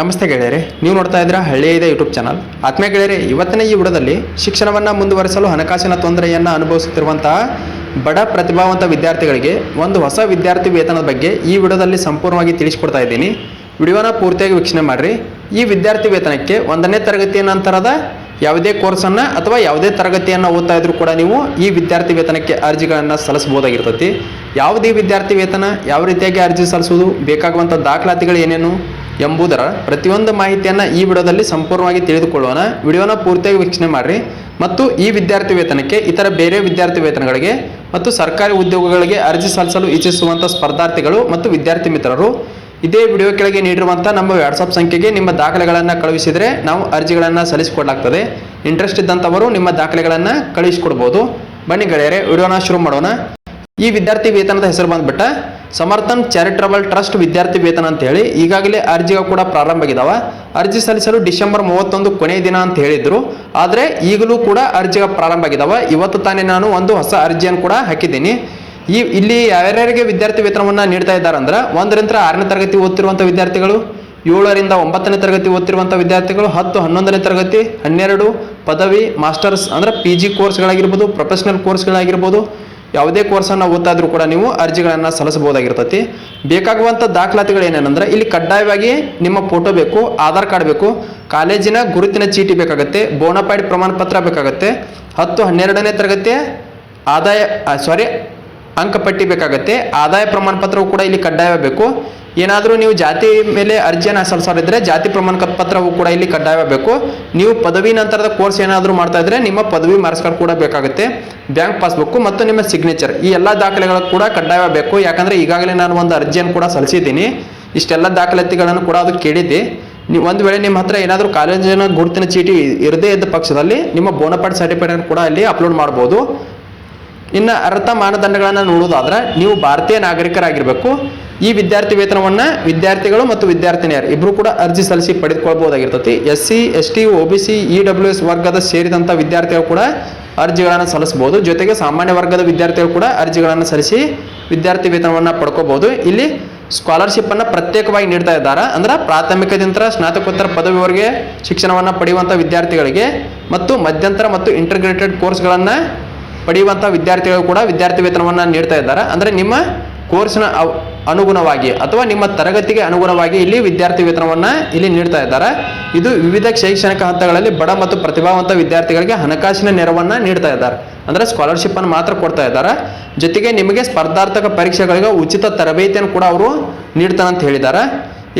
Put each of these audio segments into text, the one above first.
ನಮಸ್ತೆ ಗೆಳೆಯರೆ, ನೀವು ನೋಡ್ತಾ ಇದ್ದೀರಾ ಹಳ್ಳಿಯ ಇದೆ ಯೂಟ್ಯೂಬ್ ಚಾನಲ್ ಆತ್ಮೀಯ ಗೆಳೆಯರೆ, ಇವತ್ತಿನ ಈ ವಿಡದಲ್ಲಿ ಶಿಕ್ಷಣವನ್ನು ಮುಂದುವರಿಸಲು ಹಣಕಾಸಿನ ತೊಂದರೆಯನ್ನು ಅನುಭವಿಸುತ್ತಿರುವಂತಹ ಬಡ ಪ್ರತಿಭಾವಂತ ವಿದ್ಯಾರ್ಥಿಗಳಿಗೆ ಒಂದು ಹೊಸ ವಿದ್ಯಾರ್ಥಿ ವೇತನದ ಬಗ್ಗೆ ಈ ವಿಡಿಯೋದಲ್ಲಿ ಸಂಪೂರ್ಣವಾಗಿ ತಿಳಿಸ್ಕೊಡ್ತಾ ಇದ್ದೀನಿ. ವಿಡಿಯೋನ ಪೂರ್ತಿಯಾಗಿ ವೀಕ್ಷಣೆ ಮಾಡಿರಿ. ಈ ವಿದ್ಯಾರ್ಥಿ ವೇತನಕ್ಕೆ ಒಂದನೇ ತರಗತಿಯ ನಂತರದ ಯಾವುದೇ ಕೋರ್ಸನ್ನು ಅಥವಾ ಯಾವುದೇ ತರಗತಿಯನ್ನು ಓದ್ತಾ ಇದ್ರೂ ಕೂಡ ನೀವು ಈ ವಿದ್ಯಾರ್ಥಿ ವೇತನಕ್ಕೆ ಅರ್ಜಿಗಳನ್ನು ಸಲ್ಲಿಸ್ಬೋದಾಗಿರ್ತೈತಿ ಯಾವುದೇ ವಿದ್ಯಾರ್ಥಿ ವೇತನ ಯಾವ ರೀತಿಯಾಗಿ ಅರ್ಜಿ ಸಲ್ಲಿಸುವುದು ಬೇಕಾಗುವಂಥ ದಾಖಲಾತಿಗಳು ಏನೇನು ಎಂಬುದರ ಪ್ರತಿಯೊಂದು ಮಾಹಿತಿಯನ್ನು ಈ ವಿಡಿಯೋದಲ್ಲಿ ಸಂಪೂರ್ಣವಾಗಿ ತಿಳಿದುಕೊಳ್ಳೋಣ. ವಿಡಿಯೋನ ಪೂರ್ತಿಯಾಗಿ ವೀಕ್ಷಣೆ ಮಾಡಿರಿ. ಮತ್ತು ಈ ವಿದ್ಯಾರ್ಥಿ ವೇತನಕ್ಕೆ ಇತರ ಬೇರೆ ವಿದ್ಯಾರ್ಥಿ ವೇತನಗಳಿಗೆ ಮತ್ತು ಸರ್ಕಾರಿ ಉದ್ಯೋಗಗಳಿಗೆ ಅರ್ಜಿ ಸಲ್ಲಿಸಲು ಇಚ್ಛಿಸುವಂಥ ಸ್ಪರ್ಧಾರ್ಥಿಗಳು ಮತ್ತು ವಿದ್ಯಾರ್ಥಿ ಮಿತ್ರರು, ಇದೇ ವಿಡಿಯೋ ಕೆಳಗೆ ನೀಡಿರುವಂಥ ನಮ್ಮ ವಾಟ್ಸಪ್ ಸಂಖ್ಯೆಗೆ ನಿಮ್ಮ ದಾಖಲೆಗಳನ್ನು ಕಳುಹಿಸಿದರೆ ನಾವು ಅರ್ಜಿಗಳನ್ನು ಸಲ್ಲಿಸಿಕೊಡಲಾಗ್ತದೆ. ಇಂಟ್ರೆಸ್ಟ್ ಇದ್ದಂಥವರು ನಿಮ್ಮ ದಾಖಲೆಗಳನ್ನು ಕಳುಹಿಸಿಕೊಡ್ಬೋದು. ಬನ್ನಿ ಗೆಳೆಯರೆ, ವಿಡಿಯೋನ ಶುರು ಮಾಡೋಣ. ಈ ವಿದ್ಯಾರ್ಥಿ ವೇತನದ ಹೆಸರು ಬಂದ್ಬಿಟ್ಟ ಸಮರ್ಥನ್ ಚಾರಿಟಬಲ್ ಟ್ರಸ್ಟ್ ವಿದ್ಯಾರ್ಥಿ ವೇತನ ಅಂತ ಹೇಳಿ ಈಗಾಗಲೇ ಅರ್ಜಿಗಳು ಕೂಡ ಪ್ರಾರಂಭ ಆಗಿದಾವ ಅರ್ಜಿ ಸಲ್ಲಿಸಲು ಡಿಸೆಂಬರ್ ಮೂವತ್ತೊಂದು ಕೊನೆಯ ದಿನ ಅಂತ ಹೇಳಿದ್ರು. ಆದರೆ ಈಗಲೂ ಕೂಡ ಅರ್ಜಿಗಳು ಪ್ರಾರಂಭ ಆಗಿದಾವ ಇವತ್ತು ತಾನೇ ನಾನು ಒಂದು ಹೊಸ ಅರ್ಜಿಯನ್ನು ಕೂಡ ಹಾಕಿದ್ದೀನಿ. ಈ ಇಲ್ಲಿ ಯಾರ್ಯಾರಿಗೆ ವಿದ್ಯಾರ್ಥಿ ವೇತನವನ್ನು ನೀಡ್ತಾ ಇದ್ದಾರೆ ಅಂದ್ರೆ ಒಂದರಿಂದ ಆರನೇ ತರಗತಿ ಓದ್ತಿರುವಂಥ ವಿದ್ಯಾರ್ಥಿಗಳು, ಏಳರಿಂದ ಒಂಬತ್ತನೇ ತರಗತಿ ಓದ್ತಿರುವಂಥ ವಿದ್ಯಾರ್ಥಿಗಳು, ಹತ್ತು ಹನ್ನೊಂದನೇ ತರಗತಿ, ಹನ್ನೆರಡು ಪದವಿ, ಮಾಸ್ಟರ್ಸ್ ಅಂದ್ರೆ ಪಿ ಜಿ ಕೋರ್ಸ್ಗಳಾಗಿರ್ಬೋದು ಪ್ರೊಫೆಷನಲ್ ಕೋರ್ಸ್ಗಳಾಗಿರ್ಬೋದು ಯಾವುದೇ ಕೋರ್ಸನ್ನು ಓದ್ತಾದರೂ ಕೂಡ ನೀವು ಅರ್ಜಿಗಳನ್ನು ಸಲ್ಲಿಸಬಹುದಾಗಿರ್ತೈತಿ. ಬೇಕಾಗುವಂಥ ದಾಖಲಾತಿಗಳು ಏನೇನಂದ್ರೆ ಇಲ್ಲಿ ಕಡ್ಡಾಯವಾಗಿ ನಿಮ್ಮ ಫೋಟೋ ಬೇಕು, ಆಧಾರ್ ಕಾರ್ಡ್ ಬೇಕು, ಕಾಲೇಜಿನ ಗುರುತಿನ ಚೀಟಿ ಬೇಕಾಗುತ್ತೆ ಬೋನಫೈಡ್ ಪ್ರಮಾಣ ಪತ್ರ ಬೇಕಾಗುತ್ತೆ, ಹತ್ತು ಹನ್ನೆರಡನೇ ತರಗತಿ ಆದಾಯ ಸಾರಿ ಅಂಕಪಟ್ಟಿ ಬೇಕಾಗುತ್ತೆ, ಆದಾಯ ಪ್ರಮಾಣ ಪತ್ರವು ಕೂಡ ಇಲ್ಲಿ ಕಡ್ಡಾಯ ಬೇಕು. ಏನಾದರೂ ನೀವು ಜಾತಿ ಮೇಲೆ ಅರ್ಜಿಯನ್ನು ಸಲ್ಲಿಸೋರಿದ್ರೆ ಜಾತಿ ಪ್ರಮಾಣ ಪತ್ರವು ಕೂಡ ಇಲ್ಲಿ ಕಡ್ಡಾಯ ಬೇಕು. ನೀವು ಪದವಿ ನಂತರದ ಕೋರ್ಸ್ ಏನಾದರೂ ಮಾಡ್ತಾ ಇದ್ರೆ ನಿಮ್ಮ ಪದವಿ ಮಾರ್ಕ್ಸ್ ಕಾರ್ಡ್ ಕೂಡ ಬೇಕಾಗುತ್ತೆ. ಬ್ಯಾಂಕ್ ಪಾಸ್ಬುಕ್ ಮತ್ತು ನಿಮ್ಮ ಸಿಗ್ನೇಚರ್, ಈ ಎಲ್ಲ ದಾಖಲೆಗಳು ಕೂಡ ಕಡ್ಡಾಯ ಬೇಕು. ಯಾಕಂದರೆ ಈಗಾಗಲೇ ನಾನು ಒಂದು ಅರ್ಜಿಯನ್ನು ಕೂಡ ಸಲ್ಲಿಸಿದ್ದೀನಿ ಇಷ್ಟೆಲ್ಲ ದಾಖಲಾತಿಗಳನ್ನು ಕೂಡ ಅದು ಕೇಳಿದ್ದೆ ನೀವು ಒಂದು ವೇಳೆ ನಿಮ್ಮ ಹತ್ರ ಏನಾದರೂ ಕಾಲೇಜಿನ ಗುರುತಿನ ಚೀಟಿ ಇರದೇ ಇದ್ದ ಪಕ್ಷದಲ್ಲಿ ನಿಮ್ಮ ಬೋನಪಾಟ್ ಸರ್ಟಿಫಿಕೇಟ್ ಕೂಡ ಅಲ್ಲಿ ಅಪ್ಲೋಡ್ ಮಾಡ್ಬೋದು. ಇನ್ನು ಅರ್ಥ ಮಾನದಂಡಗಳನ್ನು ನೋಡೋದಾದ್ರೆ ನೀವು ಭಾರತೀಯ ನಾಗರಿಕರಾಗಿರಬೇಕು. ಈ ವಿದ್ಯಾರ್ಥಿ ವೇತನವನ್ನು ವಿದ್ಯಾರ್ಥಿಗಳು ಮತ್ತು ವಿದ್ಯಾರ್ಥಿನಿಯರು ಇಬ್ಬರು ಕೂಡ ಅರ್ಜಿ ಸಲ್ಲಿಸಿ ಪಡೆದುಕೊಳ್ಬಹುದಾಗಿರ್ತತಿ. S C, S T O B C, E W S ವರ್ಗದ ಸೇರಿದಂಥ ವಿದ್ಯಾರ್ಥಿಗಳು ಕೂಡ ಅರ್ಜಿಗಳನ್ನು ಸಲ್ಲಿಸಬಹುದು. ಜೊತೆಗೆ ಸಾಮಾನ್ಯ ವರ್ಗದ ವಿದ್ಯಾರ್ಥಿಗಳು ಕೂಡ ಅರ್ಜಿಗಳನ್ನು ಸಲ್ಲಿಸಿ ವಿದ್ಯಾರ್ಥಿ ವೇತನವನ್ನು ಪಡ್ಕೋಬಹುದು. ಇಲ್ಲಿ ಸ್ಕಾಲರ್ಶಿಪ್ ಅನ್ನು ಪ್ರತ್ಯೇಕವಾಗಿ ನೀಡ್ತಾ ಇದ್ದಾರೆ. ಅಂದ್ರೆ ಪ್ರಾಥಮಿಕದಿಂದ ಸ್ನಾತಕೋತ್ತರ ಪದವಿವರೆಗೆ ಶಿಕ್ಷಣವನ್ನು ಪಡೆಯುವಂಥ ವಿದ್ಯಾರ್ಥಿಗಳಿಗೆ ಮತ್ತು ಮಧ್ಯಂತರ ಮತ್ತು ಇಂಟರ್ಗ್ರೇಟೆಡ್ ಕೋರ್ಸ್ಗಳನ್ನು ಪಡೆಯುವಂಥ ವಿದ್ಯಾರ್ಥಿಗಳು ಕೂಡ ವಿದ್ಯಾರ್ಥಿ ವೇತನವನ್ನು ನೀಡ್ತಾ ಇದ್ದಾರೆ. ಅಂದರೆ ನಿಮ್ಮ ಕೋರ್ಸ್ನ ಅನುಗುಣವಾಗಿ ಅಥವಾ ನಿಮ್ಮ ತರಗತಿಗೆ ಅನುಗುಣವಾಗಿ ಇಲ್ಲಿ ವಿದ್ಯಾರ್ಥಿ ವೇತನವನ್ನು ಇಲ್ಲಿ ನೀಡ್ತಾ ಇದ್ದಾರೆ. ಇದು ವಿವಿಧ ಶೈಕ್ಷಣಿಕ ಹಂತಗಳಲ್ಲಿ ಬಡ ಮತ್ತು ಪ್ರತಿಭಾವಂತ ವಿದ್ಯಾರ್ಥಿಗಳಿಗೆ ಹಣಕಾಸಿನ ನೆರವನ್ನು ನೀಡ್ತಾ ಇದ್ದಾರೆ. ಅಂದರೆ ಸ್ಕಾಲರ್ಶಿಪ್ ಅನ್ನು ಮಾತ್ರ ಕೊಡ್ತಾ ಇದ್ದಾರೆ. ಜೊತೆಗೆ ನಿಮಗೆ ಸ್ಪರ್ಧಾರ್ಥಕ ಪರೀಕ್ಷೆಗಳಿಗೆ ಉಚಿತ ತರಬೇತಿಯನ್ನು ಕೂಡ ಅವರು ನೀಡ್ತಾನಂತ ಹೇಳಿದ್ದಾರೆ.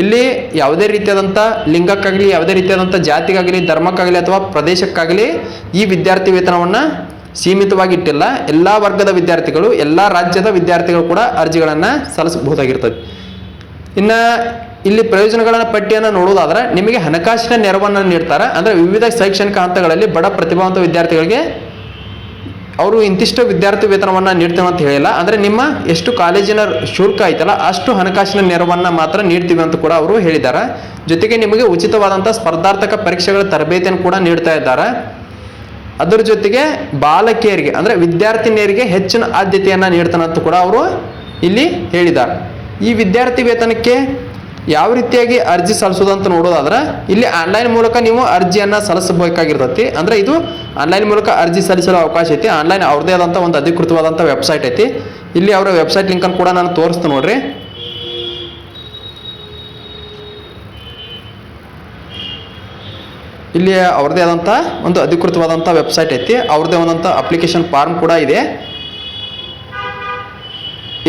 ಇಲ್ಲಿ ಯಾವುದೇ ರೀತಿಯಾದಂಥ ಲಿಂಗಕ್ಕಾಗಲಿ, ಯಾವುದೇ ರೀತಿಯಾದಂಥ ಜಾತಿಗಾಗಲಿ, ಧರ್ಮಕ್ಕಾಗಲಿ ಅಥವಾ ಪ್ರದೇಶಕ್ಕಾಗಲಿ ಈ ವಿದ್ಯಾರ್ಥಿ ವೇತನವನ್ನು ಸೀಮಿತವಾಗಿ ಇಟ್ಟಿಲ್ಲ ಎಲ್ಲ ವರ್ಗದ ವಿದ್ಯಾರ್ಥಿಗಳು, ಎಲ್ಲ ರಾಜ್ಯದ ವಿದ್ಯಾರ್ಥಿಗಳು ಕೂಡ ಅರ್ಜಿಗಳನ್ನು ಸಲ್ಲಿಸಬಹುದಾಗಿರ್ತದೆ. ಇನ್ನು ಇಲ್ಲಿ ಪ್ರಯೋಜನಗಳ ಪಟ್ಟಿಯನ್ನು ನೋಡೋದಾದ್ರೆ ನಿಮಗೆ ಹಣಕಾಸಿನ ನೆರವನ್ನು ನೀಡ್ತಾರೆ. ಅಂದರೆ ವಿವಿಧ ಶೈಕ್ಷಣಿಕ ಹಂತಗಳಲ್ಲಿ ಬಡ ಪ್ರತಿಭಾವಂತ ವಿದ್ಯಾರ್ಥಿಗಳಿಗೆ ಅವರು ಇಂತಿಷ್ಟು ವಿದ್ಯಾರ್ಥಿ ವೇತನವನ್ನು ನೀಡ್ತೇವೆ ಅಂತ ಹೇಳಿಲ್ಲ. ಅಂದರೆ ನಿಮ್ಮ ಎಷ್ಟು ಕಾಲೇಜಿನ ಶುಲ್ಕ ಐತಲ್ಲ, ಅಷ್ಟು ಹಣಕಾಸಿನ ನೆರವನ್ನು ಮಾತ್ರ ನೀಡ್ತೀವಿ ಅಂತ ಕೂಡ ಅವರು ಹೇಳಿದ್ದಾರೆ. ಜೊತೆಗೆ ನಿಮಗೆ ಉಚಿತವಾದಂಥ ಸ್ಪರ್ಧಾರ್ಥಕ ಪರೀಕ್ಷೆಗಳ ತರಬೇತಿಯನ್ನು ಕೂಡ ನೀಡ್ತಾ ಇದ್ದಾರೆ. ಅದರ ಜೊತೆಗೆ ಬಾಲಕಿಯರಿಗೆ, ಅಂದರೆ ವಿದ್ಯಾರ್ಥಿನಿಯರಿಗೆ ಹೆಚ್ಚಿನ ಆದ್ಯತೆಯನ್ನು ಅಂತ ಕೂಡ ಅವರು ಇಲ್ಲಿ ಹೇಳಿದ್ದಾರೆ ಈ ವಿದ್ಯಾರ್ಥಿ ವೇತನಕ್ಕೆ ಯಾವ ರೀತಿಯಾಗಿ ಅರ್ಜಿ ಸಲ್ಲಿಸೋದಂತ ನೋಡೋದಾದ್ರೆ, ಇಲ್ಲಿ ಆನ್ಲೈನ್ ಮೂಲಕ ನೀವು ಅರ್ಜಿಯನ್ನು ಸಲ್ಲಿಸಬೇಕಾಗಿರ್ತೈತಿ. ಅಂದರೆ ಇದು ಆನ್ಲೈನ್ ಮೂಲಕ ಅರ್ಜಿ ಸಲ್ಲಿಸಲು ಅವಕಾಶ ಐತಿ. ಆನ್ಲೈನ್ ಅವ್ರದ್ದೇ ಆದಂಥ ಒಂದು ಅಧಿಕೃತವಾದಂಥ ವೆಬ್ಸೈಟ್ ಐತಿ. ಇಲ್ಲಿ ಅವರ ವೆಬ್ಸೈಟ್ ಲಿಂಕನ್ನು ಕೂಡ ನಾನು ತೋರಿಸ್ತೀನಿ ನೋಡ್ರಿ. ಇಲ್ಲಿ ಅವ್ರದ್ದೇ ಆದಂಥ ಒಂದು ಅಧಿಕೃತವಾದಂಥ ವೆಬ್ಸೈಟ್ ಐತಿ. ಅವ್ರದ್ದೇ ಒಂದಂಥ ಅಪ್ಲಿಕೇಶನ್ ಫಾರ್ಮ್ ಕೂಡ ಇದೆ.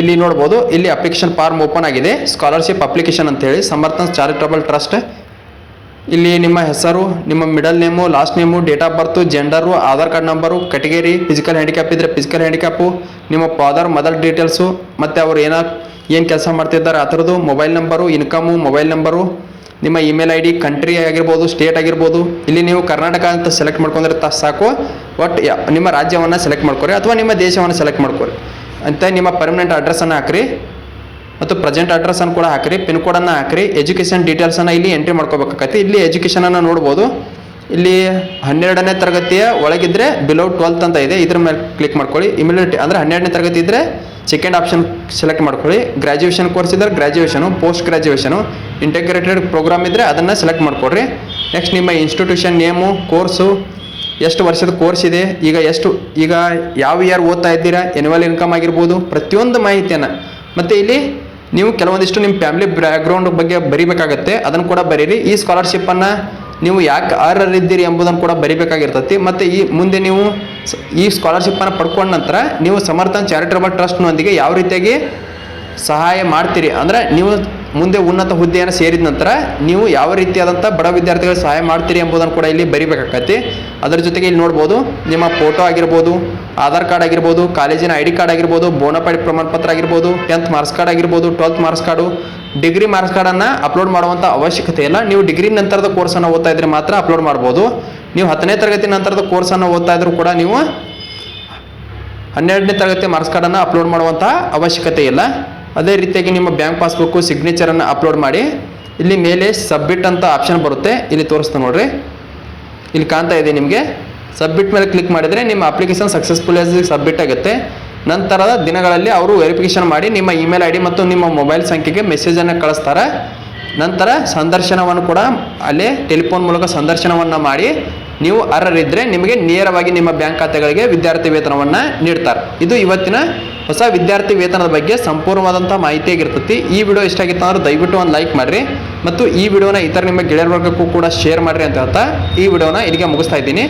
ಇಲ್ಲಿ ನೋಡ್ಬೋದು, ಇಲ್ಲಿ ಅಪ್ಲಿಕೇಶನ್ ಫಾರ್ಮ್ ಓಪನ್ ಆಗಿದೆ. ಸ್ಕಾಲರ್ಶಿಪ್ ಅಪ್ಲಿಕೇಶನ್ ಅಂತ ಹೇಳಿ ಸಮರ್ಥನ್ ಚಾರಿಟಬಲ್ ಟ್ರಸ್ಟ್ ಇಲ್ಲಿ ನಿಮ್ಮ ಹೆಸರು, ನಿಮ್ಮ middle name last name date of birth gender Aadhaar card number category physical handicap ಇದ್ದರೆ ಫಿಸಿಕಲ್ ಹ್ಯಾಂಡಿಕ್ಯಾಪು ನಿಮ್ಮ ಫಾದರ್ ಮದರ್ ಡೀಟೇಲ್ಸು ಮತ್ತು ಅವ್ರು ಏನೋ, ಏನು ಕೆಲಸ ಮಾಡ್ತಿದ್ದಾರೆ, ಆ ಥರದ್ದು mobile number income mobile number ನಿಮ್ಮ ಇಮೇಲ್ ಐ ಡಿ ಕಂಟ್ರಿ ಆಗಿರ್ಬೋದು ಸ್ಟೇಟ್ ಆಗಿರ್ಬೋದು, ಇಲ್ಲಿ ನೀವು ಕರ್ನಾಟಕ ಅಂತ ಸೆಲೆಕ್ಟ್ ಮಾಡ್ಕೊಂಡ್ರೆ ತ ಸಾಕು. ಒಟ್ಟು ನಿಮ್ಮ ರಾಜ್ಯವನ್ನು ಸೆಲೆಕ್ಟ್ ಮಾಡ್ಕೊರಿ, ಅಥವಾ ನಿಮ್ಮ ದೇಶವನ್ನು ಸೆಲೆಕ್ಟ್ ಮಾಡ್ಕೊರಿ. ಅಂತ ನಿಮ್ಮ ಪರ್ಮನೆಂಟ್ ಅಡ್ರೆಸ್ಸನ್ನು ಹಾಕ್ರಿ. ಮತ್ತು ಪ್ರೆಸೆಂಟ್ ಅಡ್ರೆಸ್ಸನ್ನು ಕೂಡ ಹಾಕ್ರಿ ಪಿನ್ ಕೋಡನ್ನು ಹಾಕ್ರಿ ಎಜುಕೇಷನ್ ಡೀಟೇಲ್ಸನ್ನು ಇಲ್ಲಿ ಎಂಟ್ರಿ ಮಾಡ್ಕೋಬೇಕಾಗತ್ತೆ. ಇಲ್ಲಿ ಎಜುಕೇಷನನ್ನು ನೋಡ್ಬೋದು. ಇಲ್ಲಿ ಹನ್ನೆರಡನೇ ತರಗತಿಯ ಒಳಗಿದ್ರೆ ಬಿಲೋ ಟ್ವೆಲ್ತ್ ಅಂತ ಇದೆ. ಇದ್ರ ಮೇಲೆ ಕ್ಲಿಕ್ ಮಾಡ್ಕೊಳ್ಳಿ. ಇಮಿಡಿಯೇಟ್ ಅಂದ್ರೆ ಹನ್ನೆರಡನೇ ತರಗತಿ ಇದ್ದರೆ ಸೆಕೆಂಡ್ ಆಪ್ಷನ್ ಸೆಲೆಕ್ಟ್ ಮಾಡ್ಕೊಳ್ಳಿ. ಗ್ರ್ಯಾಜುಯೇಷನ್ ಕೋರ್ಸ್ ಇದ್ದರೆ graduation post graduation integrated programme ಇದ್ದರೆ ಅದನ್ನು ಸೆಲೆಕ್ಟ್ ಮಾಡ್ಕೊಳ್ರಿ ನೆಕ್ಸ್ಟ್ ನಿಮ್ಮ ಇನ್ಸ್ಟಿಟ್ಯೂಷನ್ ನೇಮು ಕೋರ್ಸು ಎಷ್ಟು ವರ್ಷದ ಕೋರ್ಸ್ ಇದೆ, ಈಗ ಎಷ್ಟು, ಈಗ ಯಾವ ಇಯರ್ ಓದ್ತಾ ಇದ್ದೀರಾ ಎನ್ಯುವಲ್ ಇನ್ಕಮ್ ಆಗಿರ್ಬೋದು, ಪ್ರತಿಯೊಂದು ಮಾಹಿತಿಯನ್ನು. ಮತ್ತು ಇಲ್ಲಿ ನೀವು ಕೆಲವೊಂದಿಷ್ಟು ನಿಮ್ಮ ಫ್ಯಾಮಿಲಿ ಬ್ಯಾಕ್ಗ್ರೌಂಡ್ ಬಗ್ಗೆ ಬರಿಬೇಕಾಗತ್ತೆ. ಅದನ್ನು ಕೂಡ ಬರೀರಿ. ಈ ಸ್ಕಾಲರ್ಶಿಪ್ಪನ್ನು ನೀವು ಯಾಕೆ ಅರ್ಹರಿದ್ದೀರಿ ಎಂಬುದನ್ನು ಕೂಡ ಬರಿಬೇಕಾಗಿರ್ತೈತಿ. ಮತ್ತು ಈ ಮುಂದೆ ನೀವು ಈ ಸ್ಕಾಲರ್ಶಿಪ್ಪನ್ನು ಪಡ್ಕೊಂಡ ನಂತರ ನೀವು ಸಮರ್ಥನ್ ಚಾರಿಟಬಲ್ ಟ್ರಸ್ಟ್ನೊಂದಿಗೆ ಯಾವ ರೀತಿಯಾಗಿ ಸಹಾಯ ಮಾಡ್ತೀರಿ? ಅಂದರೆ ನೀವು ಮುಂದೆ ಉನ್ನತ ಹುದ್ದೆಯನ್ನು ಸೇರಿದ ನಂತರ ನೀವು ಯಾವ ರೀತಿಯಾದಂಥ ಬಡ ವಿದ್ಯಾರ್ಥಿಗಳಿಗೆ ಸಹಾಯ ಮಾಡ್ತೀರಿ ಎಂಬುದನ್ನು ಕೂಡ ಇಲ್ಲಿ ಬರಿಬೇಕಾಗತ್ತೆ ಅದರ ಜೊತೆಗೆ ಇಲ್ಲಿ ನೋಡ್ಬೋದು, ನಿಮ್ಮ ಫೋಟೋ ಆಗಿರ್ಬೋದು, ಆಧಾರ್ ಕಾರ್ಡ್ ಆಗಿರ್ಬೋದು, ಕಾಲೇಜಿನ ಐ ಡಿ ಕಾರ್ಡ್ ಆಗಿರ್ಬೋದು, ಬೋನಪೈಡ್ ಪ್ರಮಾಣ ಪತ್ರ ಆಗಿರ್ಬೋದು ಟೆಂತ್ ಮಾರ್ಕ್ಸ್ ಕಾರ್ಡ್ ಆಗಿರ್ಬೋದು twelfth marks card degree marks ಕಾರ್ಡನ್ನು ಅಪ್ಲೋಡ್ ಮಾಡುವಂಥ ಅವಶ್ಯಕತೆ ಇಲ್ಲ. ನೀವು ಡಿಗ್ರಿ ನಂತರದ ಕೋರ್ಸನ್ನು ಓದ್ತಾ ಇದ್ರೆ ಮಾತ್ರ ಅಪ್ಲೋಡ್ ಮಾಡ್ಬೋದು. ನೀವು ಹತ್ತನೇ ತರಗತಿ ನಂತರದ ಕೋರ್ಸನ್ನು ಓದ್ತಾ ಇದ್ರೂ ಕೂಡ ನೀವು ಹನ್ನೆರಡನೇ ತರಗತಿ ಮಾರ್ಕ್ಸ್ ಕಾರ್ಡನ್ನು ಅಪ್ಲೋಡ್ ಮಾಡುವಂಥ ಅವಶ್ಯಕತೆ ಇಲ್ಲ. ಅದೇ ರೀತಿಯಾಗಿ ನಿಮ್ಮ ಬ್ಯಾಂಕ್ ಪಾಸ್ಬುಕ್ಕು ಸಿಗ್ನೇಚರನ್ನು ಅಪ್ಲೋಡ್ ಮಾಡಿ. ಇಲ್ಲಿ ಮೇಲೆ ಸಬ್ಮಿಟ್ ಅಂತ ಆಪ್ಷನ್ ಬರುತ್ತೆ. ಇಲ್ಲಿ ತೋರಿಸ್ತಾ ನೋಡ್ರಿ. ಇಲ್ಲಿ ಕಾಣ್ತಾ ಇದೆ ನಿಮಗೆ. ಸಬ್ಮಿಟ್ ಮೇಲೆ ಕ್ಲಿಕ್ ಮಾಡಿದರೆ ನಿಮ್ಮ ಅಪ್ಲಿಕೇಶನ್ ಸಕ್ಸಸ್ಫುಲ್ ಸಬ್ಮಿಟ್ ಆಗುತ್ತೆ. ನಂತರದ ದಿನಗಳಲ್ಲಿ ಅವರು ವೆರಿಫಿಕೇಶನ್ ಮಾಡಿ ನಿಮ್ಮ ಇಮೇಲ್ ಐ ಮತ್ತು ನಿಮ್ಮ ಮೊಬೈಲ್ ಸಂಖ್ಯೆಗೆ ಮೆಸೇಜನ್ನು ಕಳಿಸ್ತಾರೆ. ನಂತರ ಸಂದರ್ಶನವನ್ನು ಕೂಡ ಅಲ್ಲೇ ಟೆಲಿಫೋನ್ ಮೂಲಕ ಸಂದರ್ಶನವನ್ನು ಮಾಡಿ, ನೀವು ಅರ್ಹರಿದ್ದರೆ ನಿಮಗೆ ನೇರವಾಗಿ ನಿಮ್ಮ ಬ್ಯಾಂಕ್ ಖಾತೆಗಳಿಗೆ ವಿದ್ಯಾರ್ಥಿ ವೇತನವನ್ನು ನೀಡ್ತಾರೆ. ಇದು ಇವತ್ತಿನ ಹೊಸ ವಿದ್ಯಾರ್ಥಿ ವೇತನದ ಬಗ್ಗೆ ಸಂಪೂರ್ಣವಾದಂಥ ಮಾಹಿತಿ ಆಗಿರ್ತೈತಿ. ಈ ವಿಡಿಯೋ ಇಷ್ಟ ಆಗಿತ್ತು ಅಂದ್ರೆ ದಯವಿಟ್ಟು ಒಂದು ಲೈಕ್ ಮಾಡಿರಿ ಮತ್ತು ಈ ವಿಡಿಯೋನ ಇತರ ನಿಮ್ಮ ಗೆಳೆಯರ ವರ್ಗಕ್ಕೂ ಕೂಡ ಶೇರ್ ಮಾಡಿರಿ ಅಂತ ಹೇಳ್ತಾ ಈ ವಿಡಿಯೋನ ಇಲ್ಲಿಗೆ ಮುಗಿಸ್ತಾ ಇದ್ದೀನಿ.